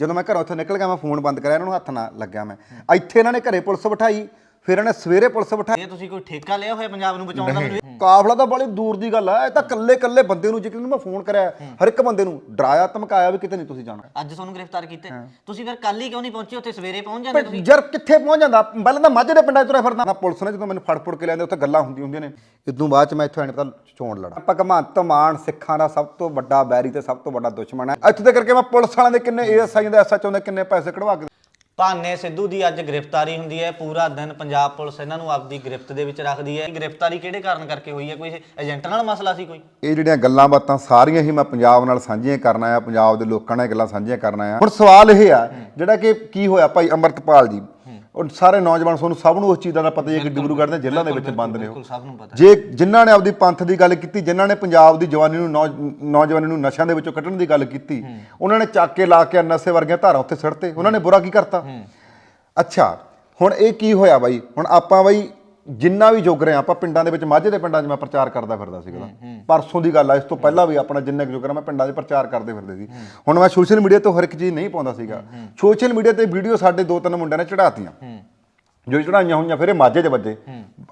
ਜਦੋਂ ਮੈਂ ਘਰੋਂ ਇੱਥੋਂ ਨਿਕਲ ਗਿਆ, ਮੈਂ ਫੋਨ ਬੰਦ ਕਰਿਆ, ਇਹਨਾਂ ਨੂੰ ਹੱਥ ਨਾ ਲੱਗਿਆ ਮੈਂ। ਇੱਥੇ ਇਹਨਾਂ ਨੇ ਘਰੇ ਪੁਲਿਸ ਬਿਠਾਈ ਫਿਰ ਇਹਨਾਂ ਸਵੇਰੇ ਪੁਲਿਸ ਬਿਠਾਈ ਇਹ ਤੁਸੀਂ ਕੋਈ ਠੇਕਾ ਲਿਆ ਹੋਇਆ ਪੰਜਾਬ ਨੂੰ ਬਚਾਉਣ ਦਾ ਮੈਨੂੰ ਕਾਫਲਾ ਤਾਂ ਬੜੀ ਦੂਰ ਦੀ ਗੱਲ ਆ ਇਹ ਤਾਂ ਕੱਲੇ ਕੱਲੇ ਬੰਦੇ ਨੂੰ ਜਿਕਰ ਨੂੰ ਮੈਂ ਫੋਨ ਕਰਿਆ ਹਰ ਇੱਕ ਬੰਦੇ ਨੂੰ ਡਰਾਇਆ ਧਮਕਾਇਆ ਵੀ ਕਿਤੇ ਨਹੀਂ ਤੁਸੀਂ ਜਾਣਾ। ਅੱਜ ਤੁਹਾਨੂੰ ਗ੍ਰਿਫਤਾਰ ਕੀਤਾ। ਤੁਸੀਂ ਫਿਰ ਕੱਲ ਹੀ ਕਿਉਂ ਨਹੀਂ ਪਹੁੰਚੇ? ਉੱਥੇ ਸਵੇਰੇ ਪਹੁੰਚ ਜਾਂਦੇ ਤੁਸੀਂ? ਯਾਰ ਕਿੱਥੇ ਪਹੁੰਚ ਜਾਂਦਾ? ਪਹਿਲਾਂ ਤਾਂ ਮਾਝੇ ਦੇ ਪਿੰਡਾਂ 'ਚ ਤੁਰਿਆ ਫਿਰਦਾ। ਨਾ ਪੁਲਿਸ ਨੇ ਜਦੋਂ ਮੈਨੂੰ ਫੜ ਫੜ ਕੇ ਲਿਆਂਦੇ ਉੱਥੇ ਗੱਲਾਂ ਹੁੰਦੀਆਂ ਹੁੰਦੀਆਂ ਨੇ। ਇਦੋਂ ਬਾਅਦ ਚ ਮੈਂ ਇੱਥੋਂ ਐਂਡ ਤਾਂ ਚੋਣ ਲੜਾ। ਭਗਵੰਤ ਮਾਨ ਸਿੱਖਾਂ ਦਾ ਸਭ ਤੋਂ ਵੱਡਾ ਬੈਰੀ ਤੇ ਸਭ ਤੋਂ ਵੱਡਾ ਦੁਸ਼ਮਣ ਹੈ। ਇੱਥੇ ਤੇ ਕਰਕੇ ਮੈਂ ਪੁਲਿਸ ਵਾਲਿਆਂ ਦੇ ਕਿੰਨੇ ਏਐਸਆਈ ਦੇ ਐਸਐਚਓ ਦੇ ਕਿੰਨੇ ਪੈਸੇ ਕਢਵਾ ਕੇ ਭਾਨੇ ਸਿੱਧੂ ਦੀ ਅੱਜ ਗ੍ਰਿਫਤਾਰੀ ਹੁੰਦੀ ਹੈ। ਪੂਰਾ ਦਿਨ ਪੰਜਾਬ ਪੁਲਿਸ ਇਹਨਾਂ ਨੂੰ ਆਪਦੀ ਗ੍ਰਿਫਤ ਦੇ ਵਿੱਚ ਰੱਖਦੀ ਹੈ। ਗ੍ਰਿਫਤਾਰੀ ਕਿਹੜੇ ਕਾਰਨ ਕਰਕੇ ਹੋਈ ਹੈ? ਕੋਈ ਏਜੰਟ ਨਾਲ ਮਸਲਾ ਸੀ ਕੋਈ? ਇਹ ਜਿਹੜੀਆਂ ਗੱਲਾਂ ਬਾਤਾਂ ਸਾਰੀਆਂ ਹੀ ਮੈਂ ਪੰਜਾਬ ਨਾਲ ਸਾਂਝੀਆਂ ਕਰਨਾ ਆ ਪੰਜਾਬ ਦੇ ਲੋਕਾਂ ਨਾਲ ਗੱਲਾਂ ਸਾਂਝੀਆਂ ਕਰਨਾ ਆ ਹੁਣ ਸਵਾਲ ਇਹ ਆ, ਜਿਹੜਾ ਕਿ ਕੀ ਹੋਇਆ ਭਾਈ ਅਮਰਤਪਾਲ ਜੀ? ਉਹ ਸਾਰੇ ਨੌਜਵਾਨ ਤੁਹਾਨੂੰ ਸਭ ਨੂੰ ਉਸ ਚੀਜ਼ ਦਾ ਪਤਾ ਹੀ ਹੈ ਕਿ ਡਿਬਰੂਗੜ੍ਹ ਦੇ ਜੇਲ੍ਹਾਂ ਦੇ ਵਿੱਚ ਬੰਦ ਨੇ ਉਹ। ਬਿਲਕੁਲ ਸਭ ਨੂੰ ਪਤਾ ਜੇ ਜਿਨ੍ਹਾਂ ਨੇ ਆਪਦੀ ਪੰਥ ਦੀ ਗੱਲ ਕੀਤੀ ਜਿਨ੍ਹਾਂ ਨੇ ਪੰਜਾਬ ਦੀ ਜਵਾਨੀ ਨੂੰ ਨੌਜ- ਨੌਜਵਾਨੀ ਨੂੰ ਨਸ਼ਿਆਂ ਦੇ ਵਿੱਚੋਂ ਕੱਢਣ ਦੀ ਗੱਲ ਕੀਤੀ ਉਹਨਾਂ ਨੇ ਚੱਕ ਕੇ ਲਾ ਕੇ ਨਸ਼ੇ ਵਰਗੀਆਂ ਧਾਰਾਂ ਉੱਤੇ ਸਿੱਟਤੇ ਉਹਨਾਂ ਨੇ ਬੁਰਾ ਕੀ ਕਰਤਾ? ਅੱਛਾ ਹੁਣ ਇਹ ਕੀ ਹੋਇਆ ਬਾਈ? ਹੁਣ ਆਪਾਂ ਬਾਈ ਜਿੰਨਾ ਵੀ ਜੋਗ ਰਹੇ ਆਪਾਂ ਪਿੰਡਾਂ ਦੇ ਵਿੱਚ ਮਾਝੇ ਦੇ ਪਿੰਡਾਂ 'ਚ ਮੈਂ ਪ੍ਰਚਾਰ ਕਰਦਾ ਫਿਰਦਾ ਸੀਗਾ ਪਰਸੋਂ ਦੀ ਗੱਲ ਆ ਇਸ ਤੋਂ ਪਹਿਲਾਂ ਵੀ ਆਪਣਾ ਜਿੰਨਾ ਕੁ ਜੋਗ ਰਿਹਾ ਮੈਂ ਪਿੰਡਾਂ 'ਚ ਪ੍ਰਚਾਰ ਕਰਦੇ ਫਿਰਦੇ ਸੀ। ਹੁਣ ਮੈਂ ਸੋਸ਼ਲ ਮੀਡੀਆ ਤੋਂ ਹਰ ਇੱਕ ਚੀਜ਼ ਨਹੀਂ ਪਾਉਂਦਾ ਸੀਗਾ। ਸੋਸ਼ਲ ਮੀਡੀਆ ਤੇ ਵੀਡੀਓ ਸਾਡੇ ਦੋ ਤਿੰਨ ਮੁੰਡਿਆਂ ਨੇ ਚੜਾਤੀਆਂ ਜੋ ਚੜਾਈਆਂ ਹੋਈਆਂ ਫਿਰ ਇਹ ਮਾਝੇ 'ਚ ਵੱਜੇ।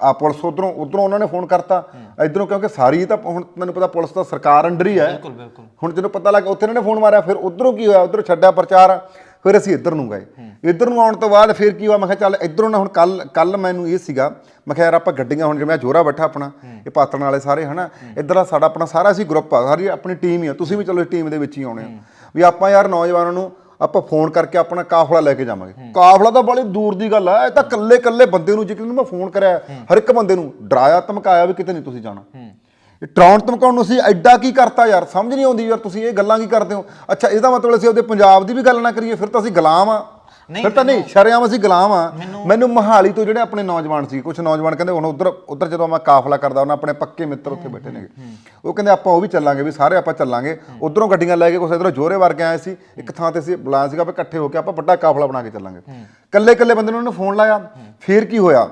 ਆ ਪੁਲਿਸ ਉਧਰੋਂ ਉਧਰੋਂ ਉਹਨਾਂ ਨੇ ਫੋਨ ਕਰਤਾ। ਇਧਰੋਂ ਕਿਉਂਕਿ ਸਾਰੀ ਤਾਂ ਹੁਣ ਮੈਨੂੰ ਪਤਾ ਪੁਲਿਸ ਤਾਂ ਸਰਕਾਰ ਅੰਡਰ ਹੀ ਹੈ। ਬਿਲਕੁਲ ਬਿਲਕੁਲ। ਹੁਣ ਜਦੋਂ ਪਤਾ ਲੱਗਾ ਉੱਥੇ ਇਹਨਾਂ ਨੇ ਫੋਨ ਮਾਰਿਆ ਫਿਰ ਉਧਰੋਂ ਕੀ ਹੋਇਆ? ਉਧਰੋਂ ਛੱਡਿਆ ਪ੍ਰਚਾਰ। ਫਿਰ ਅਸੀਂ ਇੱਧਰ ਨੂੰ ਗਏ। ਇੱਧਰ ਨੂੰ ਆਉਣ ਤੋਂ ਬਾਅਦ ਫਿਰ ਕੀ ਹੋਇਆ? ਮੈਂ ਕਿਹਾ ਚੱਲ ਇੱਧਰੋਂ ਨਾ ਹੁਣ ਕੱਲ ਕੱਲ ਮੈਨੂੰ ਇਹ ਸੀਗਾ। ਮੈਂ ਕਿਹਾ ਯਾਰ ਆਪਾਂ ਗੱਡੀਆਂ ਹੁਣ ਜਿਵੇਂ ਜੋਰਾ ਬੈਠਾ ਆਪਣਾ ਇਹ ਪਾਤਣ ਵਾਲੇ ਸਾਰੇ ਹਨਾ? ਇੱਧਰ ਸਾਡਾ ਆਪਣਾ ਸਾਰਾ ਅਸੀਂ ਗਰੁੱਪ ਆ ਸਾਰੀ ਆਪਣੀ ਟੀਮ ਹੀ ਆ। ਤੁਸੀਂ ਵੀ ਚਲੋ ਇਸ ਟੀਮ ਦੇ ਵਿੱਚ ਹੀ ਆਉਣੇ ਆ। ਵੀ ਆਪਾਂ ਯਾਰ ਨੌਜਵਾਨਾਂ ਨੂੰ ਆਪਾਂ ਫੋਨ ਕਰਕੇ ਆਪਣਾ ਕਾਫਲਾ ਲੈ ਕੇ ਜਾਵਾਂਗੇ। ਕਾਫਲਾ ਤਾਂ ਬੜੀ ਦੂਰ ਦੀ ਗੱਲ ਆ। ਇਹ ਤਾਂ ਕੱਲੇ ਕੱਲੇ ਬੰਦੇ ਨੂੰ ਜਿਕਰ ਨੂੰ ਮੈਂ ਫੋਨ ਕਰਿਆ। ਹਰ ਇੱਕ ਬੰਦੇ ਨੂੰ ਡਰਾਇਆ ਧਮਕਾਇਆ ਵੀ ਕਿਤੇ ਨਹੀਂ ਤੁਸੀਂ ਜਾਣਾ। ਇਹ ਟਰਾਉਂਟ ਧਮਕਾਉਣ ਨੂੰ ਸੀ ਐਡਾ ਕੀ ਕਰਤਾ ਯਾਰ? ਸਮਝ ਨਹੀਂ ਆਉਂਦੀ ਯਾਰ ਤੁਸੀਂ ਇਹ ਗੱਲਾਂ ਕੀ ਕਰਦੇ ਹੋ? ਅੱਛਾ ਇਹਦਾ ਮਤਲਬ ਅਸੀਂ ਉਹਦੇ ਪੰਜਾਬ ਦੀ ਵੀ ਗੱਲ ਨਾ ਕਰੀਏ ਫਿਰ ਤਾਂ ਅਸੀਂ ਗੁਲਾਮ ਆ। ਨਹੀਂ, ਫਿਰ ਤਾਂ ਨਹੀਂ ਸ਼ਰਿਆਮ ਅਸੀਂ ਗੁਲਾਮ ਆ ਮੈਨੂੰ ਮਹਾਲੀ ਤੋਂ ਜਿਹੜੇ ਆਪਣੇ ਨੌਜਵਾਨ ਸੀ ਕੁਝ ਨੌਜਵਾਨ ਕਹਿੰਦੇ ਹੁਣ ਉਧਰ ਉਧਰ ਜਦੋਂ ਮੈਂ ਕਾਫਲਾ ਕਰਦਾ ਉਹਨਾਂ ਆਪਣੇ ਪੱਕੇ ਮਿੱਤਰ ਉੱਥੇ ਬੈਠੇ ਨੇਗੇ। ਉਹ ਕਹਿੰਦੇ ਆਪਾਂ ਉਹ ਵੀ ਚੱਲਾਂਗੇ ਵੀ ਸਾਰੇ ਆਪਾਂ ਚੱਲਾਂਗੇ। ਉਧਰੋਂ ਗੱਡੀਆਂ ਲੈ ਕੇ ਕੁਛ ਇਧਰੋਂ ਜੋਰੇ ਵਰਗੇ ਆਏ ਸੀ ਇੱਕ ਥਾਂ ਤੇ ਅਸੀਂ ਬੁਲਾਇਆ ਸੀਗਾ ਵੀ ਇਕੱਠੇ ਹੋ ਕੇ ਆਪਾਂ ਵੱਡਾ ਕਾਫਲਾ ਬਣਾ ਕੇ ਚੱਲਾਂਗੇ। ਕੱਲੇ ਕੱਲੇ ਬੰਦੇ ਨੂੰ ਉਹਨੇ ਫੋਨ ਲਾਇਆ ਫਿਰ ਕੀ ਹੋਇਆ?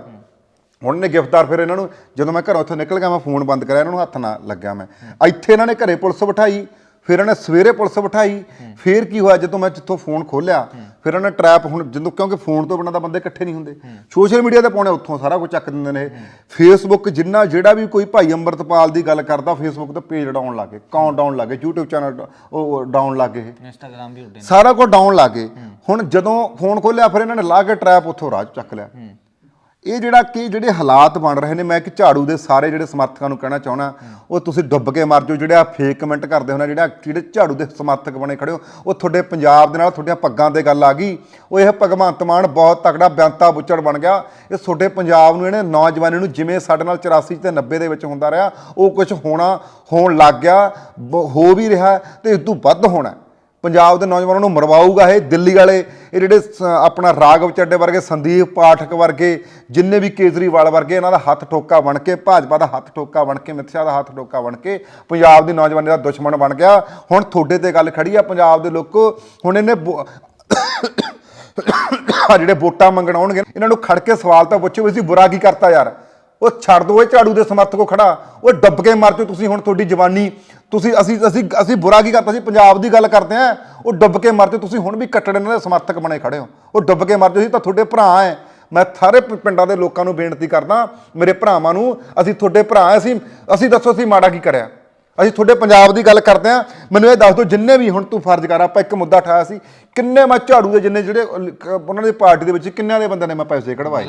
ਹੁਣ ਨੇ ਗ੍ਰਿਫਤਾਰ ਫਿਰ ਇਹਨਾਂ ਨੂੰ ਜਦੋਂ ਮੈਂ ਘਰੋਂ ਇੱਥੋਂ ਨਿਕਲ ਗਿਆ ਮੈਂ ਫੋਨ ਬੰਦ ਕਰਿਆ ਇਹਨਾਂ ਨੂੰ ਹੱਥ ਨਾ ਲੱਗਿਆ ਮੈਂ। ਇੱਥੇ ਇਹਨਾਂ ਨੇ ਘਰੇ ਪੁਲਿਸ ਬਿਠਾਈ ਫਿਰ ਇਹਨਾਂ ਨੇ ਸਵੇਰੇ ਪੁਲਿਸ ਬਿਠਾਈ ਫਿਰ ਕੀ ਹੋਇਆ ਜਦੋਂ ਮੈਂ ਜਿੱਥੋਂ ਫੋਨ ਖੋਲਿਆ ਫਿਰ ਇਹਨਾਂ ਨੇ ਟਰੈਪ ਹੁਣ ਜਦੋਂ ਕਿਉਂਕਿ ਫੋਨ ਤੋਂ ਬਿਨਾਂ ਤਾਂ ਬੰਦੇ ਇਕੱਠੇ ਨਹੀਂ ਹੁੰਦੇ। ਸੋਸ਼ਲ ਮੀਡੀਆ ਤੇ ਪਾਉਣੇ ਉੱਥੋਂ ਸਾਰਾ ਕੁਝ ਚੱਕ ਦਿੰਦੇ ਨੇ ਫੇਸਬੁੱਕ ਜਿੰਨਾ ਜਿਹੜਾ ਵੀ ਕੋਈ ਭਾਈ ਅੰਮ੍ਰਿਤਪਾਲ ਦੀ ਗੱਲ ਕਰਦਾ ਫੇਸਬੁੱਕ ਤੇ ਪੇਜ ਡਾਉਣ ਲੱਗੇ ਕਾਊਂਟ ਡਾਉਣ ਲੱਗੇ YouTube ਚੈਨਲ ਉਹ ਡਾਉਣ ਲੱਗੇ ਇਹ। ਇੰਸਟਾਗ੍ਰam ਵੀ ਉੱਡੇ ਸਾਰਾ ਕੁਝ ਡਾਊਨ ਲੱਗੇ। ਹੁਣ ਜਦੋਂ ਫੋਨ ਖੋਲਿਆ ਫਿਰ ਇਹਨਾਂ ਨੇ ਲਾ ਕੇ ਟਰੈਪ ਉੱਥੋਂ ਰਾਜ ਚੱਕ ਲਿਆ। ਇਹ ਜਿਹੜਾ ਕਿ ਜਿਹੜੇ ਹਾਲਾਤ ਬਣ ਰਹੇ ਨੇ, ਮੈਂ ਇੱਕ ਝਾੜੂ ਦੇ ਸਾਰੇ ਜਿਹੜੇ ਸਮਰਥਕਾਂ ਨੂੰ ਕਹਿਣਾ ਚਾਹਣਾ ਉਹ ਤੁਸੀਂ ਡੁੱਬ ਕੇ ਮਰ ਜਾਓ, ਜਿਹੜੇ ਆ ਫੇਕ ਕਮੈਂਟ ਕਰਦੇ ਹੋ ਨਾ ਜਿਹੜਾ ਜਿਹੜੇ ਝਾੜੂ ਦੇ ਸਮਰਥਕ ਬਣੇ ਖੜੇ ਹੋ, ਉਹ ਤੁਹਾਡੇ ਪੰਜਾਬ ਦੇ ਨਾਲ, ਤੁਹਾਡੀਆਂ ਪੱਗਾਂ ਤੇ ਗੱਲ ਆ ਗਈ। ਉਹ ਇਹ ਭਗਵੰਤ ਮਾਨ ਬਹੁਤ ਤਕੜਾ ਬਿਆੰਤਾ ਬੁੱਚੜ ਬਣ ਗਿਆ। ਇਹ ਤੁਹਾਡੇ ਪੰਜਾਬ ਨੂੰ, ਇਹਨੇ ਨੌਜਵਾਨੀ ਨੂੰ ਜਿਵੇਂ ਸਾਡੇ ਨਾਲ 84 ਤੇ 90 ਦੇ ਵਿੱਚ ਹੁੰਦਾ ਰਿਹਾ, ਉਹ ਕੁਝ ਹੋਣਾ, ਹੋਣ ਲੱਗ ਗਿਆ, ਬ- ਹੋ ਵੀ ਰਿਹਾ ਤੇ ਇਸ ਤੋਂ ਵੱਧ ਹੋਣਾ ਪੰਜਾਬ ਦੇ ਨੌਜਵਾਨਾਂ ਨੂੰ ਮਰਵਾਊਗਾ ਇਹ। ਦਿੱਲੀ ਵਾਲੇ, ਇਹ ਜਿਹੜੇ ਸ- ਆਪਣਾ ਰਾਗਵ ਚੱਡੇ ਵਰਗੇ, ਸੰਦੀਪ ਪਾਠਕ ਵਰਗੇ, ਜਿੰਨੇ ਵੀ ਕੇਜਰੀਵਾਲ ਵਰਗੇ, ਇਹਨਾਂ ਦਾ ਹੱਥ ਠੋਕਾ ਬਣ ਕੇ, ਭਾਜਪਾ ਦਾ ਹੱਥ ਠੋਕਾ ਬਣ ਕੇ ਅਮਿਤ ਸ਼ਾਹ ਦਾ ਹੱਥ ਠੋਕਾ ਬਣ ਕੇ, ਪੰਜਾਬ ਦੀ ਨੌਜਵਾਨੀ ਦਾ ਦੁਸ਼ਮਣ ਬਣ ਗਿਆ। ਹੁਣ ਤੁਹਾਡੇ ਤੇ ਗੱਲ ਖੜੀ ਆ, ਪੰਜਾਬ ਦੇ ਲੋਕੋ, ਹੁਣ ਇਹਨੇ ਬੋ- ਜਿਹੜੇ ਵੋਟਾਂ ਮੰਗਣ ਆਉਣਗੇ, ਇਹਨਾਂ ਨੂੰ ਖੜ ਕੇ ਸਵਾਲ ਤਾਂ ਪੁੱਛੋ ਵੀ ਅਸੀਂ ਬੁਰਾ ਕੀ ਕਰਤਾ ਯਾਰ। ਉਹ ਛੱਡ ਦੋ, ਇਹ ਝਾੜੂ ਦੇ ਸਮਰਥਕੋ ਖੜਾ। ਉਹ ਡੱਬ ਕੇ ਮਰ ਜਾਓ ਤੁਸੀਂ ਹੁਣ ਤੁਹਾਡੀ ਜਵਾਨੀ। ਤੁਸੀਂ, ਅਸੀਂ ਅਸੀਂ ਅਸੀਂ ਬੁਰਾ ਕੀ ਕਰਤਾ ਸੀ? ਪੰਜਾਬ ਦੀ ਗੱਲ ਕਰਦੇ ਆ। ਉਹ ਡੱਬ ਕੇ ਮਰ ਜਾਓ ਤੁਸੀਂ ਹੁਣ ਵੀ ਕੱਟੜ ਇਹਨਾਂ ਦੇ ਸਮਰਥਕ ਬਣੇ ਖੜੇ ਹੋ। ਉਹ ਡੱਬ ਕੇ ਮਰ ਜਾਓ ਸੀ ਤਾਂ ਤੁਹਾਡੇ ਭਰਾ ਐ। ਮੈਂ ਸਾਰੇ ਪਿੰਡਾਂ ਦੇ ਲੋਕਾਂ ਨੂੰ ਬੇਨਤੀ ਕਰਦਾ, ਮੇਰੇ ਭਰਾਵਾਂ ਨੂੰ, ਅਸੀਂ ਤੁਹਾਡੇ ਭਰਾ ਐ। ਅਸੀਂ ਅਸੀਂ ਦੱਸੋ, ਅਸੀਂ ਮਾੜਾ ਕੀ ਕਰਿਆ? ਅਸੀਂ ਤੁਹਾਡੇ ਪੰਜਾਬ ਦੀ ਗੱਲ ਕਰਦੇ ਆ। ਮੈਨੂੰ ਇਹ ਦੱਸ ਦਿਓ, ਜਿੰਨੇ ਵੀ ਹੁਣ ਤੂੰ ਫਰਜ਼ ਕਰ, ਆਪਾਂ ਇੱਕ ਮੁੱਦਾ ਠਾਇਆ ਸੀ। ਕਿੰਨੇ ਮੈਂ ਝਾੜੂ ਦੇ ਜਿੰਨੇ ਜਿਹੜੇ ਕ- ਉਹਨਾਂ ਦੀ ਪਾਰਟੀ ਦੇ ਵਿੱਚ ਕਿੰਨਿਆਂ ਦੇ ਬੰਦੇ ਨੇ ਮੈਂ ਪੈਸੇ ਕਢਵਾਏ?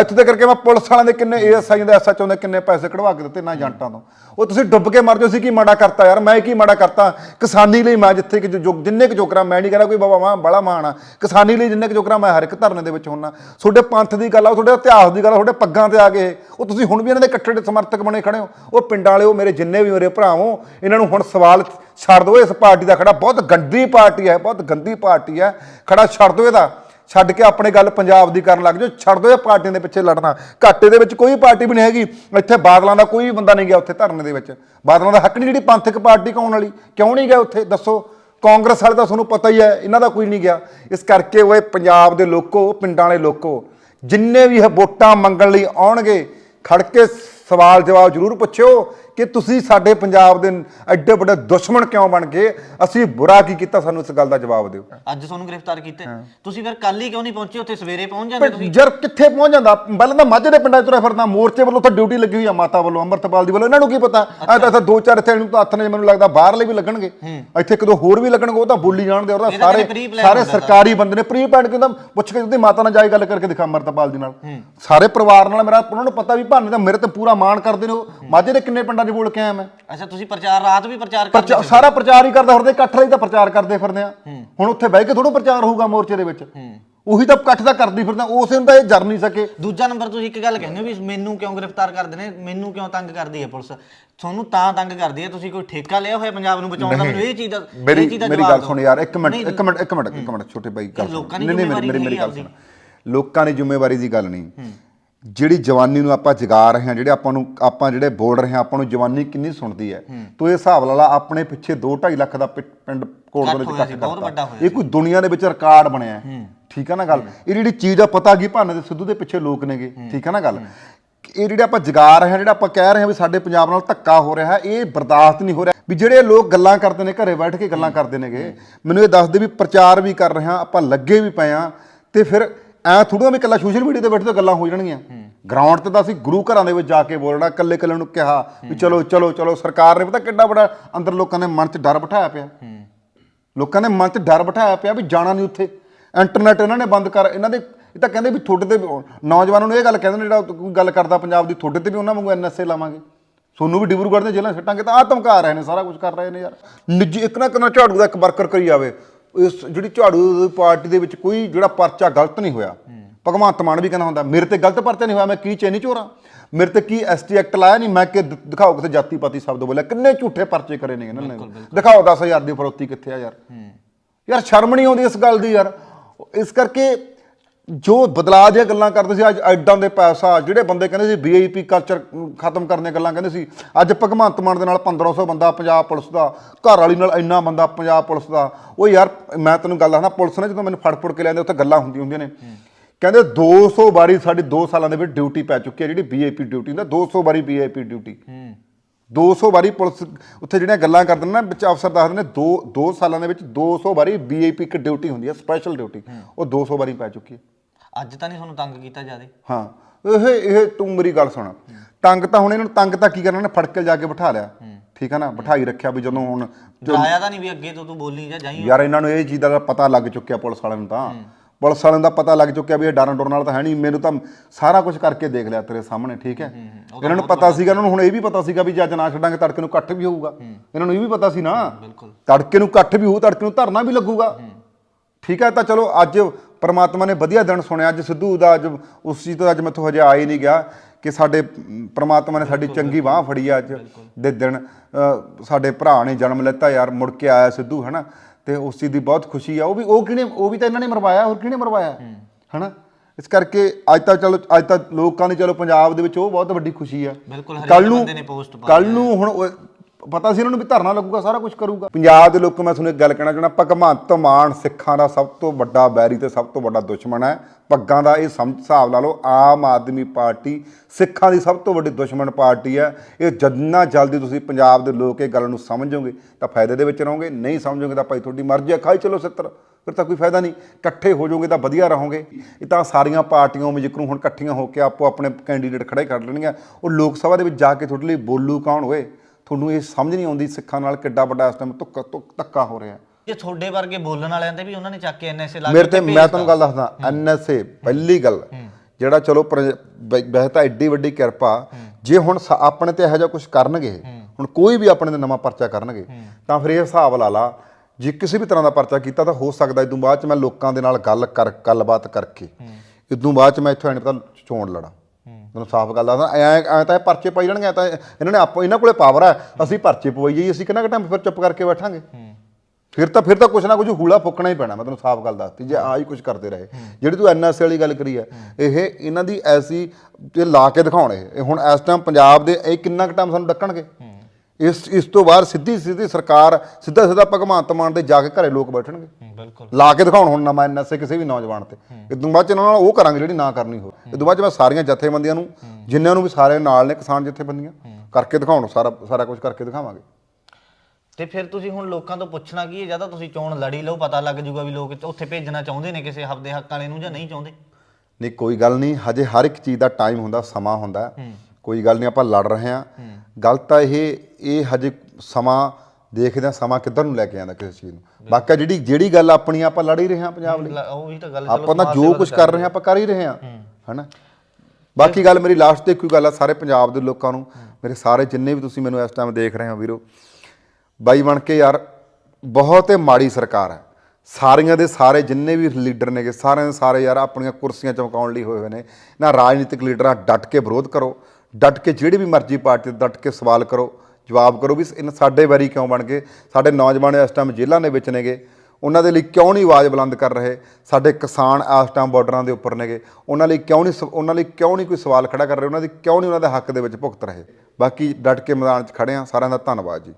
ਇੱਥੇ ਤੱਕ ਕਰਕੇ ਮੈਂ ਪੁਲਿਸ ਵਾਲਿਆਂ ਦੇ ਕਿੰਨੇ ਏਐਸਆਈ ਦੇ ਐਸਐਚਓ ਦੇ ਕਿੰਨੇ ਪੈਸੇ ਕਢਵਾ ਕੇ ਦਿੱਤੇ ਨਾ ਏਜੰਟਾਂ ਤੋਂ। ਉਹ ਤੁਸੀਂ ਡੁੱਬ ਕੇ ਮਰ ਜਾਓ ਸੀ ਕੀ ਮਾੜਾ ਕਰਤਾ ਯਾਰ? ਮੈਂ ਕੀ ਮਾੜਾ ਕਰਤਾ? ਕਿਸਾਨੀ ਲਈ ਮੈਂ ਜਿੱਥੇ ਕਿ ਜੋ- ਜੋ ਜਿੰਨੇ ਕੁ ਜੋਕਰਾ ਮੈਂ ਨਹੀਂ ਕਹਿੰਦਾ ਕੋਈ ਬਾਬਾ ਮਾਂ ਬੜਾ ਮਾਣ ਆ। ਕਿਸਾਨੀ ਲਈ ਜਿੰਨੇ ਕੁ ਜੋਕਰਾ ਮੈਂ ਹਰ ਇੱਕ ਧਰਨੇ ਦੇ ਵਿੱਚ ਹੁੰਨਾ। ਤੁਹਾਡੇ ਪੰਥ ਦੀ ਗੱਲ ਆ ਉਹ ਤੁਹਾਡੇ ਇਤਿਹਾਸ ਦੀ ਗੱਲ ਆ ਤੁਹਾਡੇ ਪੱਗਾਂ ਤੇ ਆ ਗਏ ਉਹ ਤੁਸੀਂ ਹੁਣ ਵੀ ਇਹਨਾਂ ਦੇ ਕੱਟੜ ਦੇ ਸਮਰਥਕ ਬਣੇ ਖੜੇ ਹੋ। ਉਹ ਪਿੰਡਾਂ ਵਾਲੇ ਉਹ ਮੇਰੇ ਜਿੰਨੇ ਵੀ ਮੇਰੇ ਭਰਾਵੋ ਇਹਨਾਂ ਨੂੰ ਹੁਣ ਸਵਾਲ ਛੱਡ ਦਿਓ ਇਸ ਪਾਰਟੀ ਦਾ ਖੜਾ ਬਹੁਤ ਗੰਦੀ ਪਾਰਟੀ ਹੈ, ਬਹੁਤ ਗੰਦੀ ਪਾਰਟੀ ਹੈ। ਖੜਾ ਛੱਡ ਦਿਓ ਇਹਦਾ। ਛੱਡ ਕੇ ਆਪਣੇ ਗੱਲ ਪੰਜਾਬ ਦੀ ਕਰਨ ਲੱਗ ਜਾਓ। ਛੱਡ ਦਿਓ ਇਹ ਪਾਰਟੀਆਂ ਦੇ ਪਿੱਛੇ ਲੜਨਾ। ਘਾਟੇ ਦੇ ਵਿੱਚ ਕੋਈ ਪਾਰਟੀ ਵੀ ਨਹੀਂ ਹੈਗੀ। ਇੱਥੇ ਬਾਦਲਾਂ ਦਾ ਕੋਈ ਬੰਦਾ ਨਹੀਂ ਗਿਆ ਉੱਥੇ ਧਰਨੇ ਦੇ ਵਿੱਚ। ਬਾਦਲਾਂ ਦਾ ਹੱਕ ਨਹੀਂ ਜਿਹੜੀ ਪੰਥਕ ਪਾਰਟੀ ਕਹਾਉਣ ਵਾਲੀ। ਕਿਉਂ ਨਹੀਂ ਗਿਆ ਉੱਥੇ? ਦੱਸੋ। ਕਾਂਗਰਸ ਵਾਲੇ ਤਾਂ ਤੁਹਾਨੂੰ ਪਤਾ ਹੀ ਹੈ, ਇਹਨਾਂ ਦਾ ਕੋਈ ਨਹੀਂ ਗਿਆ। ਇਸ ਕਰਕੇ ਉਹ ਇਹ ਪੰਜਾਬ ਦੇ ਲੋਕੋ, ਪਿੰਡਾਂ ਵਾਲੇ ਲੋਕੋ, ਜਿੰਨੇ ਵੀ ਇਹ ਵੋਟਾਂ ਮੰਗਣ ਲਈ ਆਉਣਗੇ, ਖੜ ਕੇ ਸਵਾਲ ਜਵਾਬ ਜ਼ਰੂਰ ਪੁੱਛਿਓ। ਕਿ ਤੁਸੀਂ ਸਾਡੇ ਪੰਜਾਬ ਦੇ ਐਡੇ ਵੱਡੇ ਦੁਸ਼ਮਣ ਕਿਉਂ ਬਣ ਗਏ? ਅਸੀਂ ਬੁਰਾ ਕੀ ਕੀਤਾ? ਸਾਨੂੰ ਇਸ ਗੱਲ ਦਾ ਜਵਾਬ ਦਿਓ। ਅੱਜ ਤੁਹਾਨੂੰ ਗ੍ਰਿਫਤਾਰ ਕੀਤੇ। ਤੁਸੀਂ ਫਿਰ ਕੱਲ ਹੀ ਕਿਉਂ ਨਹੀਂ ਪਹੁੰਚੇ? ਉੱਥੇ ਸਵੇਰੇ ਪਹੁੰਚ ਜਾਂਦੇ ਤੁਸੀਂ? ਜਰ ਕਿੱਥੇ ਪਹੁੰਚ ਜਾਂਦਾ? ਪਹਿਲਾਂ ਤਾਂ ਮਾਝੇ ਦੇ ਪਿੰਡਾਂ 'ਚ ਤੁਰਿਆ ਫਿਰਦਾ। ਮੋਰਚੇ ਵੱਲੋਂ ਤਾਂ ਡਿਊਟੀ ਲੱਗੀ ਹੋਈ ਆ ਮਾਤਾ ਵੱਲੋਂ ਅੰਮ੍ਰਿਤਪਾਲ ਦੀ ਵੱਲੋਂ। ਇਹਨਾਂ ਨੂੰ ਕੀ ਪਤਾ? ਆ ਤਾਂ ਇੱਥੇ ਦੋ ਚਾਰ ਇੱਥੇ ਨੂੰ ਤਾਂ ਹੱਥ ਨੇ ਮੈਨੂੰ ਲੱਗਦਾ ਬਾਹਰਲੇ ਵੀ ਲੱਗਣਗੇ। ਇੱਥੇ ਇੱਕ ਦੋ ਹੋਰ ਵੀ ਲੱਗਣਗੇ ਉਹ ਤਾਂ ਬੋਲੀ ਜਾਣਦੇ ਉਹਦਾ ਸਾਰੇ ਸਾਰੇ ਸਰਕਾਰੀ ਬੰਦੇ ਨੇ। ਪ੍ਰੀ ਪੈਡ ਕਹਿੰਦਾ ਪੁੱਛ ਕੇ ਉਹਦੀ ਮਾਤਾ ਨਾਲ ਜਾ ਕੇ ਗੱਲ ਕਰਕੇ ਦਿਖਾ ਅੰਮ੍ਰਿਤਪਾਲ ਦੀ ਨਾਲ। ਸਾਰੇ ਪਰਿਵਾਰ ਨਾਲ ਮੇਰਾ ਉਹਨਾਂ ਨੂੰ ਪਤਾ ਵੀ ਭਾਨੇ ਦਾ ਮੇਰੇ ਤੇ ਪੂਰਾ ਮਾਣ ਕਰਦੇ ਨੇ ਉਹ। ਮਾਝੇ ਦੇ ਕਿੰਨੇ ਪਿੰਡਾਂ 'ਚ ਬੋਲ ਕੇ ਆਇਆ ਮੈਂ। ਅੱਛਾ ਤੁਸੀਂ ਪ੍ਰਚਾਰ ਰਾਤ ਵੀ ਪ੍ਰਚਾਰ ਕਰਦੇ ਸਾਰਾ ਪ੍ਰਚਾਰ ਹੀ ਕਰਦਾ ਫਿਰਦੇ ਇਕੱਠ ਲਈ ਤਾਂ ਪ੍ਰਚਾਰ ਕਰਦੇ ਫਿਰਦੇ ਆ। ਹੁਣ ਉੱਥੇ ਬਹਿ ਕੇ ਥੋੜਾ ਪ੍ਰਚਾਰ ਹੋਊਗਾ ਮੋਰਚੇ ਦੇ ਵਿੱਚ। ਉਹੀ ਤਾਂ ਇਕੱਠ ਤਾਂ ਕਰਦੀ ਫਿਰਦਾ ਉਸੇ ਨੂੰ ਤਾਂ ਇਹ ਜਰ ਨਹੀਂ ਸਕੇ। ਦੂਜਾ ਨੰਬਰ ਤੁਸੀਂ ਇੱਕ ਗੱਲ ਕਹਿੰਦੇ ਹੋ ਵੀ ਮੈਨੂੰ ਕਿਉਂ ਗ੍ਰਿਫਤਾਰ ਕਰਦੇ ਨੇ ਮੈਨੂੰ ਕਿਉਂ ਤੰਗ ਕਰਦੀ ਹੈ ਪੁਲਿਸ? ਤੁਹਾਨੂੰ ਤਾਂ ਤੰਗ ਕਰਦੀ ਹੈ ਤੁਸੀਂ ਕੋਈ ਠੇਕਾ ਲਿਆ ਹੋਇਆ ਪੰਜਾਬ ਨੂੰ ਬਚਾਉਣ ਦਾ? ਮੈਨੂੰ ਇਹ ਚੀਜ਼ ਦਾ ਇਹ ਮੇਰੀ ਚੀਜ਼ ਦਾ ਮੇਰੀ ਜਵਾਬ ਗੱਲ ਦਿਓ। ਸੁਣ ਯਾਰ ਇੱਕ ਮਿੰਟ ਇੱਕ ਮਿੰਟ ਇੱਕ ਮਿੰਟ ਇੱਕ ਮਿੰਟ ਛੋਟੇ ਬਾਈ ਗੱਲ ਸੁਣ। ਲੋਕਾਂ ਦੀ ਨਹੀਂ ਨਹੀਂ ਜ਼ਿੰਮੇਵਾਰੀ ਮੇਰੀ ਮੇਰੀ ਨਹੀਂ ਗੱਲ। ਸੁਣ। ਲੋਕਾਂ ਦੀ ਜ਼ਿੰਮੇਵਾਰੀ ਦੀ ਗੱਲ ਨਹੀਂ। ਜਿਹੜੀ ਜਵਾਨੀ ਨੂੰ ਆਪਾਂ ਜਗਾ ਰਹੇ ਹਾਂ ਜਿਹੜੇ ਆਪਾਂ ਨੂੰ ਆਪਾਂ ਜਿਹੜੇ ਬੋਲ ਰਹੇ ਹਾਂ ਆਪਾਂ ਨੂੰ ਜਵਾਨੀ ਕਿੰਨੀ ਸੁਣਦੀ ਹੈ। ਤੂੰ ਇਹ ਹਿਸਾਬ ਲਾ ਲਾ ਆਪਣੇ ਪਿੱਛੇ 2.5 ਲੱਖ ਦਾ ਪਿੰਡ ਕੋਟ ਦੇ ਵਿੱਚ ਕਰਤਾ। ਹੋਇਆ ਇਹ ਕੋਈ ਦੁਨੀਆ ਦੇ ਵਿੱਚ ਰਿਕਾਰਡ ਬਣਿਆ ਹੈ। ਠੀਕ ਹੈ ਨਾ ਗੱਲ? ਇਹ ਜਿਹੜੀ ਚੀਜ਼ ਆ ਪਤਾ ਕੀ ਭਾਨੇ ਦੇ ਸਿੱਧੂ ਦੇ ਪਿੱਛੇ ਲੋਕ ਨੇਗੇ। ਠੀਕ ਹੈ ਨਾ ਗੱਲ? ਇਹ ਜਿਹੜੇ ਆਪਾਂ ਜਗਾ ਰਹੇ ਹਾਂ ਜਿਹੜਾ ਆਪਾਂ ਕਹਿ ਰਹੇ ਹਾਂ ਵੀ ਸਾਡੇ ਪੰਜਾਬ ਨਾਲ ਧੱਕਾ ਹੋ ਰਿਹਾ ਹੈ ਇਹ ਬਰਦਾਸ਼ਤ ਨਹੀਂ ਹੋ ਰਿਹਾ। ਵੀ ਜਿਹੜੇ ਲੋਕ ਗੱਲਾਂ ਕਰਦੇ ਨੇ ਘਰੇ ਬੈਠ ਕੇ ਗੱਲਾਂ ਕਰਦੇ ਨੇਗੇ ਮੈਨੂੰ ਇਹ ਦੱਸਦੇ ਵੀ ਪ੍ਰਚਾਰ ਵੀ ਕਰ ਰਹੇ ਹਾਂ ਆਪਾਂ ਲੱਗੇ ਵੀ ਪਏ ਆ ਤੇ ਫਿਰ ਐ ਥੋੜਾ ਵੀ ਇਕੱਲਾ ਸੋਸ਼ਲ ਮੀਡੀਆ ਤੇ ਬੈਠੇ ਤਾਂ ਗੱਲਾਂ ਹੋ ਜਾਣਗੀਆਂ। ਗਰਾਊਂਡ ਤੇ ਤਾਂ ਅਸੀਂ ਗੁਰੂ ਘਰਾਂ ਦੇ ਵਿੱਚ ਜਾ ਕੇ ਬੋਲਣਾ, ਇਕੱਲੇ ਇਕੱਲੇ ਨੂੰ ਕਿਹਾ ਵੀ ਚਲੋ ਚਲੋ ਚਲੋ, ਸਰਕਾਰ ਨੇ ਪਤਾ ਕਿੰਨਾ ਬੜਾ ਅੰਦਰ ਲੋਕਾਂ ਦੇ ਮਨ 'ਚ ਡਰ ਬਿਠਾਇਆ ਪਿਆ। ਲੋਕਾਂ ਦੇ ਮਨ 'ਚ ਡਰ ਬਿਠਾਇਆ ਪਿਆ ਵੀ ਜਾਣਾ ਨਹੀਂ ਉੱਥੇ। ਇੰਟਰਨੈਟ ਇਹਨਾਂ ਨੇ ਬੰਦ ਕਰ, ਇਹਨਾਂ ਦੇ ਇਹ ਤਾਂ ਕਹਿੰਦੇ ਵੀ ਤੁਹਾਡੇ ਤੇ ਨੌਜਵਾਨਾਂ ਨੂੰ ਇਹ ਗੱਲ ਕਹਿੰਦੇ ਨੇ ਜਿਹੜਾ ਕੋਈ ਗੱਲ ਕਰਦਾ ਪੰਜਾਬ ਦੀ, ਤੁਹਾਡੇ ਤੇ ਵੀ ਉਹਨਾਂ ਵਾਂਗੂ ਐਨਐਸਏ ਲਾਵਾਂਗੇ। ਸੋਨੂੰ ਵੀ ਡਿਬਰੂਗੜ੍ਹ ਦੇ ਜੇਲ੍ਹਾਂ ਛੱਟਾਂਗੇ ਤਾਂ ਆਹ ਧਮਕਾ ਰਹੇ ਨੇ, ਸਾਰਾ ਕੁਝ ਕਰ ਰਹੇ ਨੇ ਯਾਰ। ਨਿੱਜੀ ਇੱਕ ਨਾ ਇੱਕ ਨਾ ਝਾੜੂ ਦਾ ਇੱਕ ਵਰਕਰ ਕਰੀ ਜਾਵੇ। ਇਸ ਜਿਹੜੀ ਝਾੜੂ ਪਾਰਟੀ ਦੇ ਵਿੱਚ ਕੋਈ ਜਿਹੜਾ ਪਰਚਾ ਗਲਤ ਨਹੀਂ ਹੋਇਆ। ਭਗਵੰਤ ਮਾਨ ਵੀ ਕਹਿੰਦਾ ਹੁੰਦਾ ਮੇਰੇ ਤੇ ਗਲਤ ਪਰਚਾ ਨਹੀਂ ਹੋਇਆ ਮੈਂ ਕੀ ਚੈਨੀ ਚੋਰਾਂ ਮੇਰੇ ਤੇ ਕੀ ਐਸਟੀ ਐਕਟ ਲਾਇਆ ਨਹੀਂ? ਮੈਂ ਕਿ ਦਿਖਾਓ ਕਿਤੇ ਜਾਤੀ ਪਾਤੀ ਸ਼ਬਦ ਬੋਲਿਆ ਕਿੰਨੇ ਝੂਠੇ ਪਰਚੇ ਕਰੇ ਨੇ ਇਹਨਾਂ ਨੇ। ਦਿਖਾਓ 10000 ਦੀ ਫਰੋਤੀ ਕਿੱਥੇ ਆ ਯਾਰ। ਯਾਰ ਸ਼ਰਮ ਨਹੀਂ ਆਉਂਦੀ ਇਸ ਗੱਲ ਦੀ ਯਾਰ। ਇਸ ਕਰਕੇ ਜੋ ਬਦਲਾਅ ਦੀਆਂ ਗੱਲਾਂ ਕਰਦੇ ਸੀ ਅੱਜ ਐਡਾਂ ਦੇ ਪੈਸਾ ਜਿਹੜੇ ਬੰਦੇ ਕਹਿੰਦੇ ਸੀ ਵੀਆਈਪੀ ਕਲਚਰ ਖਤਮ ਕਰਨ ਦੀਆਂ ਗੱਲਾਂ ਕਹਿੰਦੇ ਸੀ ਅੱਜ ਭਗਵੰਤ ਮਾਨ ਦੇ ਨਾਲ 1500 ਬੰਦਾ ਪੰਜਾਬ ਪੁਲਿਸ ਦਾ ਘਰ ਵਾਲੀ ਨਾਲ ਇੰਨਾ ਬੰਦਾ ਪੰਜਾਬ ਪੁਲਿਸ ਦਾ। ਉਹ ਯਾਰ ਮੈਂ ਤੈਨੂੰ ਗੱਲ ਦੱਸਦਾ ਪੁਲਿਸ ਨੇ ਜਦੋਂ ਮੈਨੂੰ ਫੜ ਫੜ ਕੇ ਲਿਆਂਦੇ ਉੱਥੇ ਗੱਲਾਂ ਹੁੰਦੀਆਂ ਹੁੰਦੀਆਂ ਨੇ। ਕਹਿੰਦੇ 200 ਵਾਰੀ ਸਾਡੀ 2 ਸਾਲਾਂ ਦੇ ਵਿੱਚ ਡਿਊਟੀ ਪੈ ਚੁੱਕੀ ਹੈ ਜਿਹੜੀ ਵੀਆਈਪੀ ਡਿਊਟੀ ਹੁੰਦਾ 200 ਵਾਰੀ ਵੀਆਈਪੀ ਡਿਊਟੀ। 200 ਵਾਰੀ ਪੁਲਿਸ ਉੱਥੇ ਜਿਹੜੀਆਂ ਗੱਲਾਂ ਕਰਦੇ ਨੇ ਨਾ ਵਿੱਚ ਅਫਸਰ ਦੱਸਦੇ ਨੇ 2 2 ਸਾਲਾਂ ਦੇ ਵਿੱਚ 200 ਵਾਰੀ ਵੀਆਈਪੀ ਇੱਕ ਡਿਊਟੀ ਹੁੰਦੀ ਹੈ ਸਪੈਸ਼ਲ ਡਿਊਟੀ। ਉਹ 200 ਵਾਰੀ ਪੈ ਚੁੱਕੀ ਹੈ। ਅੱਜ ਤਾਂ ਨਹੀਂ ਤੁਹਾਨੂੰ ਤੰਗ ਕੀਤਾ ਜਾਦੇ ਹਾਂ ਇਹ ਇਹ ਤੂੰ ਮੇਰੀ ਗੱਲ ਸੁਣ। ਤੰਗ ਤਾਂ ਹੁਣ ਇਹਨਾਂ ਨੂੰ ਤੰਗ ਤਾਂ ਕੀ ਕਰਨਾ ਨੇ ਫੜ ਕੇ ਜਾ ਕੇ ਬਿਠਾ ਲਿਆ। ਠੀਕ ਹੈ ਨਾ ਬਿਠਾਈ ਰੱਖਿਆ ਵੀ ਜਦੋਂ ਹੁਣ ਡਰਾਇਆ ਤਾਂ ਨਹੀਂ ਵੀ ਅੱਗੇ ਤੋਂ ਤੂੰ ਬੋਲੀ ਜਾਂ ਜਾਈ। ਯਾਰ ਇਹਨਾਂ ਨੂੰ ਇਹ ਚੀਜ਼ ਦਾ ਪਤਾ ਲੱਗ ਚੁੱਕਿਆ ਪੁਲਿਸ ਵਾਲਿਆਂ ਨੂੰ ਤਾਂ। ਪੁਲਿਸ ਵਾਲਿਆਂ ਦਾ ਪਤਾ ਲੱਗ ਚੁੱਕਿਆ ਵੀ ਇਹ ਡਰਨ ਡਰ ਨਾਲ ਤਾਂ ਹੈ ਨਹੀਂ। ਮੈਨੂੰ ਤਾਂ ਸਾਰਾ ਕੁਝ ਕਰਕੇ ਦੇਖ ਲਿਆ ਤੇਰੇ ਸਾਹਮਣੇ ਠੀਕ ਹੈ? ਇਹਨਾਂ ਨੂੰ ਪਤਾ ਸੀਗਾ ਇਹਨਾਂ ਨੂੰ ਹੁਣ ਇਹ ਵੀ ਪਤਾ ਸੀਗਾ ਵੀ ਜੇ ਅੱਜ ਨਾ ਛੱਡਾਂਗੇ ਤੜਕੇ ਨੂੰ ਇਕੱਠ ਵੀ ਹੋਊਗਾ। ਇਹਨਾਂ ਨੂੰ ਇਹ ਵੀ ਪਤਾ ਸੀ ਨਾ। ਤੜਕੇ ਨੂੰ ਇਕੱਠ ਵੀ ਹੋਊ ਤੜਕੇ ਨੂੰ ਧਰਨਾ ਵੀ ਲੱਗੂਗਾ। ਠੀਕ ਹੈ ਤਾਂ ਚਲੋ ਅੱਜ ਪ੍ਰਮਾਤਮਾ ਨੇ ਵਧੀਆ ਦਿਨ ਸੁਣਿਆ। ਅੱਜ ਸਿੱਧੂ ਦਾ ਅੱਜ ਉਸ ਚੀਜ਼ ਤੋਂ ਅੱਜ ਮੈਥੋਂ ਹਜੇ ਆ ਹੀ ਨਹੀਂ ਗਿਆ ਕਿ ਸਾਡੇ ਪ੍ਰਮਾਤਮਾ ਨੇ ਸਾਡੀ ਚੰਗੀ ਬਾਹ ਫੜੀ ਆ ਅੱਜ ਦੇ ਦਿਨ। ਸਾਡੇ ਭਰਾ ਨੇ ਜਨਮ ਲੈਤਾ ਯਾਰ ਮੁੜ ਕੇ ਆਇਆ ਸਿੱਧੂ ਹਨਾ? ਤੇ ਉਸ ਚੀਜ਼ ਦੀ ਬਹੁਤ ਖੁਸ਼ੀ ਆ। ਉਹ ਵੀ ਉਹ ਕਿਹਨੇ ਉਹ ਵੀ ਤਾਂ ਇਹਨਾਂ ਨੇ ਮਰਵਾਇਆ ਹੋਰ ਕਿਹਨੇ ਮਰਵਾਇਆ? ਹਨਾ? ਇਸ ਕਰਕੇ ਅੱਜ ਤਾਂ ਚਲੋ ਅੱਜ ਤਾਂ ਲੋਕਾਂ ਦੀ ਚਲੋ ਪੰਜਾਬ ਦੇ ਵਿੱਚ ਉਹ ਬਹੁਤ ਵੱਡੀ ਖੁਸ਼ੀ ਆ। ਕੱਲ ਨੂੰ ਨੇ ਕੱਲ ਨੂੰ ਹੁਣ ਪਤਾ ਸੀ ਇਹਨਾਂ ਨੂੰ ਵੀ ਧਰਨਾ ਲੱਗੂਗਾ, ਸਾਰਾ ਕੁਝ ਕਰੂਗਾ। ਪੰਜਾਬ ਦੇ ਲੋਕ, ਮੈਂ ਤੁਹਾਨੂੰ ਇੱਕ ਗੱਲ ਕਹਿਣਾ ਚਾਹਣਾ ਭਗਵੰਤ ਮਾਨ ਸਿੱਖਾਂ ਦਾ ਸਭ ਤੋਂ ਵੱਡਾ ਬੈਰੀ ਤੇ ਸਭ ਤੋਂ ਵੱਡਾ ਦੁਸ਼ਮਣ ਹੈ। ਪੱਗਾਂ ਦਾ ਇਹ ਸਮਝ ਹਿਸਾਬ ਲਾ ਲਓ, ਆਮ ਆਦਮੀ ਪਾਰਟੀ ਸਿੱਖਾਂ ਦੀ ਸਭ ਤੋਂ ਵੱਡੀ ਦੁਸ਼ਮਣ ਪਾਰਟੀ ਹੈ। ਇਹ ਜਿੰਨਾ ਜਲਦੀ ਤੁਸੀਂ ਪੰਜਾਬ ਦੇ ਲੋਕ ਇਹ ਗੱਲ ਨੂੰ ਸਮਝੋਗੇ, ਤਾਂ ਫਾਇਦੇ ਦੇ ਵਿੱਚ ਰਹੋਗੇ। ਨਹੀਂ ਸਮਝੋਗੇ ਤਾਂ ਭਾਈ ਤੁਹਾਡੀ ਮਰਜ਼ੀ ਹੈ, ਖਾਈ ਚਲੋ ਸਿੱਤਰ, ਫਿਰ ਤਾਂ ਕੋਈ ਫਾਇਦਾ ਨਹੀਂ। ਇਕੱਠੇ ਹੋ ਜਾਓਗੇ ਤਾਂ ਵਧੀਆ ਰਹੋਗੇ। ਇਹ ਤਾਂ ਸਾਰੀਆਂ ਪਾਰਟੀਆਂ ਉਵੇਂ ਜਿਕਰ ਹੁਣ ਇਕੱਠੀਆਂ ਹੋ ਕੇ ਆਪੋ ਆਪਣੇ ਕੈਂਡੀਡੇਟ ਖੜੇ ਕਰ ਲੈਣਗੀਆਂ। ਉਹ ਲੋਕ ਸਭਾ ਦੇ ਵਿੱਚ ਜਾ ਕੇ ਤੁਹਾਡੇ ਲਈ ਬੋਲੂ ਕੌਣ ਹੋਏ ਤੁਹਾਨੂੰ ਇਹ ਸਮਝ ਨਹੀਂ ਆਉਂਦੀ ਸਿੱਖਾਂ ਨਾਲ ਕਿੱਡਾ ਵੱਡਾ ਇਸ ਟਾਈਮ ਧੱਕਾ ਧੁੱਕ- ਧੱਕਾ ਹੋ ਰਿਹਾ। ਜੇ ਤੁਹਾਡੇ ਵਰਗੇ ਬੋਲਣ ਵਾਲਿਆਂ ਤੇ ਵੀ ਉਹਨਾਂ ਨੇ ਚੱਕ ਕੇ ਐਨਐਸਏ ਲਾ ਮੇਰੇ ਤੇ ਮੈਂ ਤੁਹਾਨੂੰ ਗੱਲ ਦੱਸਦਾ ਐਨਐਸਏ ਪਹਿਲੀ ਗੱਲ ਜਿਹੜਾ ਚਲੋ ਪਰ- ਵੈ- ਵੈਸੇ ਤਾਂ ਐਡੀ ਵੱਡੀ ਕਿਰਪਾ ਜੇ ਹੁਣ ਸ- ਆਪਣੇ ਤੇ ਇਹੋ ਜਿਹਾ ਕੁਝ ਕਰਨਗੇ ਹੁਣ ਕੋਈ ਵੀ ਆਪਣੇ ਤੇ ਨਵਾਂ ਪਰਚਾ ਕਰਨਗੇ ਤਾਂ ਫਿਰ ਇਹ ਹਿਸਾਬ ਲਾ ਲਾ ਜੇ ਕਿਸੇ ਵੀ ਤਰ੍ਹਾਂ ਦਾ ਪਰਚਾ ਕੀਤਾ ਤਾਂ ਹੋ ਸਕਦਾ ਇਦੋਂ ਬਾਅਦ ਚ ਮੈਂ ਲੋਕਾਂ ਦੇ ਨਾਲ ਗੱਲ ਕਰ ਗੱਲਬਾਤ ਕਰਕੇ ਇਦੋਂ ਬਾਅਦ ਚ ਮੈਂ ਇੱਥੋਂ ਐਂ ਪਤਾ ਚੋਣ ਲੜਾਂ। ਮੈਨੂੰ ਸਾਫ਼ ਗੱਲ ਦੱਸਦਾ, ਐ ਐ ਤਾਂ ਇਹ ਪਰਚੇ ਪਾਈ ਜਾਣਗੇ, ਐਂ ਤਾਂ ਇਹਨਾਂ ਨੇ ਆਪੋ, ਇਹਨਾਂ ਕੋਲੇ ਪਾਵਰ ਹੈ, ਅਸੀਂ ਪਰਚੇ ਪਵਾਈ ਜਾਈਏ, ਅਸੀਂ ਕਿੰਨਾ ਕੁ ਟਾਈਮ ਫਿਰ ਚੁੱਪ ਕਰਕੇ ਬੈਠਾਂਗੇ? ਫਿਰ ਤਾਂ ਫਿਰ ਤਾਂ ਕੁਛ ਨਾ ਕੁਛ ਹੂਲਾ ਫੁੱਕਣਾ ਹੀ ਪੈਣਾ, ਮੈਂ ਤੈਨੂੰ ਸਾਫ਼ ਗੱਲ ਦੱਸਤੀ, ਜੇ ਆ ਹੀ ਕੁਝ ਕਰਦੇ ਰਹੇ। ਜਿਹੜੀ ਤੂੰ ਐਨਐਸ ਵਾਲੀ ਗੱਲ ਕਰੀ ਹੈ, ਇਹ ਇਹਨਾਂ ਦੀ ਐਸੀ ਤੇ ਲਾ ਕੇ ਦਿਖਾਉਣ ਇਹ ਹੁਣ ਇਸ ਟਾਈਮ ਪੰਜਾਬ ਦੇ, ਇਹ ਕਿੰਨਾ ਕੁ ਟਾਈਮ ਸਾਨੂੰ ਡੱਕਣਗੇ? ਇਸ ਇਸ ਤੋਂ ਬਾਅਦ ਸਿੱਧੀ ਸਿੱਧੀ ਸਰਕਾਰ ਸਿੱਧਾ ਸਿੱਧਾ ਭਗਵੰਤ ਮਾਨ ਦੇ ਜਾ ਕੇ ਘਰੇ ਲੋਕ ਬੈਠਣਗੇ। ਬਿਲਕੁਲ। ਲਾ ਕੇ ਦਿਖਾਉਣ ਹੁਣ ਨਵਾਂ ਐਨਐਸਏ ਕਿਸੇ ਵੀ ਨੌਜਵਾਨ ਤੇ। ਇਦੋਂ ਬਾਅਦ ਚ ਇਹਨਾਂ ਨਾਲ ਉਹ ਕਰਾਂਗੇ ਜਿਹੜੀ ਨਾ ਕਰਨੀ ਹੋ ਇਦੋਂ ਬਾਅਦ ਚ ਮੈਂ ਸਾਰੀਆਂ ਜਥੇਬੰਦੀਆਂ ਨੂੰ ਜਿਨ੍ਹਾਂ ਨੂੰ ਵੀ ਸਾਰੇ ਨਾਲ ਨੇ ਕਿਸਾਨ ਜਥੇਬੰਦੀਆਂ ਕਰਕੇ ਦਿਖਾਉਣ ਸਾਰਾ ਸਾਰਾ ਕੁਝ ਕਰਕੇ ਦਿਖਾਵਾਂਗੇ। ਤੇ ਫਿਰ ਤੁਸੀਂ ਹੁਣ ਲੋਕਾਂ ਤੋਂ ਪੁੱਛਣਾ ਕੀ ਹੈ? ਜਾਂ ਤਾਂ ਤੁਸੀਂ ਚੋਣ ਲੜੀ ਲਓ ਪਤਾ ਲੱਗ ਜੂਗਾ ਵੀ ਲੋਕ ਉੱਥੇ ਭੇਜਣਾ ਚਾਹੁੰਦੇ ਨੇ ਕਿਸੇ ਹੱਬ ਦੇ ਹੱਕ ਵਾਲੇ ਨੂੰ ਜਾਂ ਨਹੀਂ ਚਾਹੁੰਦੇ? ਨਹੀਂ ਕੋਈ ਗੱਲ ਨਹੀਂ। ਹਜੇ ਹਰ ਇੱਕ ਚੀਜ਼ ਦਾ ਟਾਈਮ ਹੁੰਦਾ ਸਮਾਂ ਹੁੰਦਾ। ਕੋਈ ਗੱਲ ਨਹੀਂ ਆਪਾਂ ਲੜ ਰਹੇ ਹਾਂ। ਗੱਲ ਤਾਂ ਇਹ ਇਹ ਹਜੇ ਸਮਾਂ ਦੇਖਦੇ ਹਾਂ ਸਮਾਂ ਕਿੱਧਰ ਨੂੰ ਲੈ ਕੇ ਆਉਂਦਾ ਕਿਸੇ ਚੀਜ਼ ਨੂੰ। ਬਾਕੀ ਜਿਹੜੀ ਜਿਹੜੀ ਗੱਲ ਆਪਣੀ ਆ, ਆਪਾਂ ਲੜ ਹੀ ਰਹੇ ਹਾਂ ਪੰਜਾਬ ਲਈ। ਲ- ਉਹੀ ਤਾਂ ਗੱਲ ਆਪਾਂ ਤਾਂ ਜੋ ਕੁਝ ਕਰ ਰਹੇ ਹਾਂ ਆਪਾਂ ਕਰ ਹੀ ਰਹੇ ਹਾਂ। ਹਨਾ? ਬਾਕੀ ਗੱਲ ਮੇਰੀ ਲਾਸਟ ਤੇ ਕੋਈ ਗੱਲ ਆ ਸਾਰੇ ਪੰਜਾਬ ਦੇ ਲੋਕਾਂ ਨੂੰ ਮੇਰੇ ਸਾਰੇ ਜਿੰਨੇ ਵੀ ਤੁਸੀਂ ਮੈਨੂੰ ਇਸ ਟਾਈਮ ਦੇਖ ਰਹੇ ਹੋ ਵੀਰੋ ਬਾਈ ਬਣ ਕੇ ਯਾਰ ਬਹੁਤ ਹੀ ਮਾੜੀ ਸਰਕਾਰ ਹੈ। ਸਾਰੀਆਂ ਦੇ ਸਾਰੇ ਜਿੰਨੇ ਵੀ ਲੀਡਰ ਨੇਗੇ ਸਾਰਿਆਂ ਦੇ ਸਾਰੇ ਯਾਰ ਆਪਣੀਆਂ ਕੁਰਸੀਆਂ ਚਮਕਾਉਣ ਲਈ ਹੋਏ ਹੋਏ ਨੇ। ਨਾ ਰਾਜਨੀਤਿਕ ਲੀਡਰਾਂ ਡਟ ਕੇ ਵਿਰੋਧ ਕਰੋ। ਡਟ ਕੇ ਜਿਹੜੀ ਵੀ ਮਰਜ਼ੀ ਪਾਰਟੀ ਤੇ ਡਟ ਕੇ ਸਵਾਲ ਕਰੋ, ਜਵਾਬ ਕਰੋ ਵੀ ਇਹਨਾਂ ਸਾਡੇ ਵਾਰੀ ਕਿਉਂ ਬਣ ਗਏ? ਸਾਡੇ ਨੌਜਵਾਨ ਇਸ ਟਾਈਮ ਜੇਲ੍ਹਾਂ ਦੇ ਵਿੱਚ ਨੇਗੇ। ਉਹਨਾਂ ਦੇ ਲਈ ਕਿਉਂ ਨਹੀਂ ਆਵਾਜ਼ ਬੁਲੰਦ ਕਰ ਰਹੇ? ਸਾਡੇ ਕਿਸਾਨ ਇਸ ਟਾਈਮ ਬਾਰਡਰਾਂ ਦੇ ਉੱਪਰ ਨੇਗੇ। ਉਹਨਾਂ ਲਈ ਕਿਉਂ ਨਹੀਂ ਸ- ਉਹਨਾਂ ਲਈ ਕਿਉਂ ਨਹੀਂ ਕੋਈ ਸਵਾਲ ਖੜਾ ਕਰ ਰਹੇ? ਉਹਨਾਂ ਦੀ ਕਿਉਂ ਨਹੀਂ ਉਹਨਾਂ ਦੇ ਹੱਕ ਦੇ ਵਿੱਚ ਭੁਗਤ ਰਹੇ? ਬਾਕੀ ਡਟ ਕੇ ਮੈਦਾਨ 'ਚ ਖੜੇ ਆ ਸਾਰਿਆਂ ਦਾ ਧੰਨਵਾਦ ਜੀ।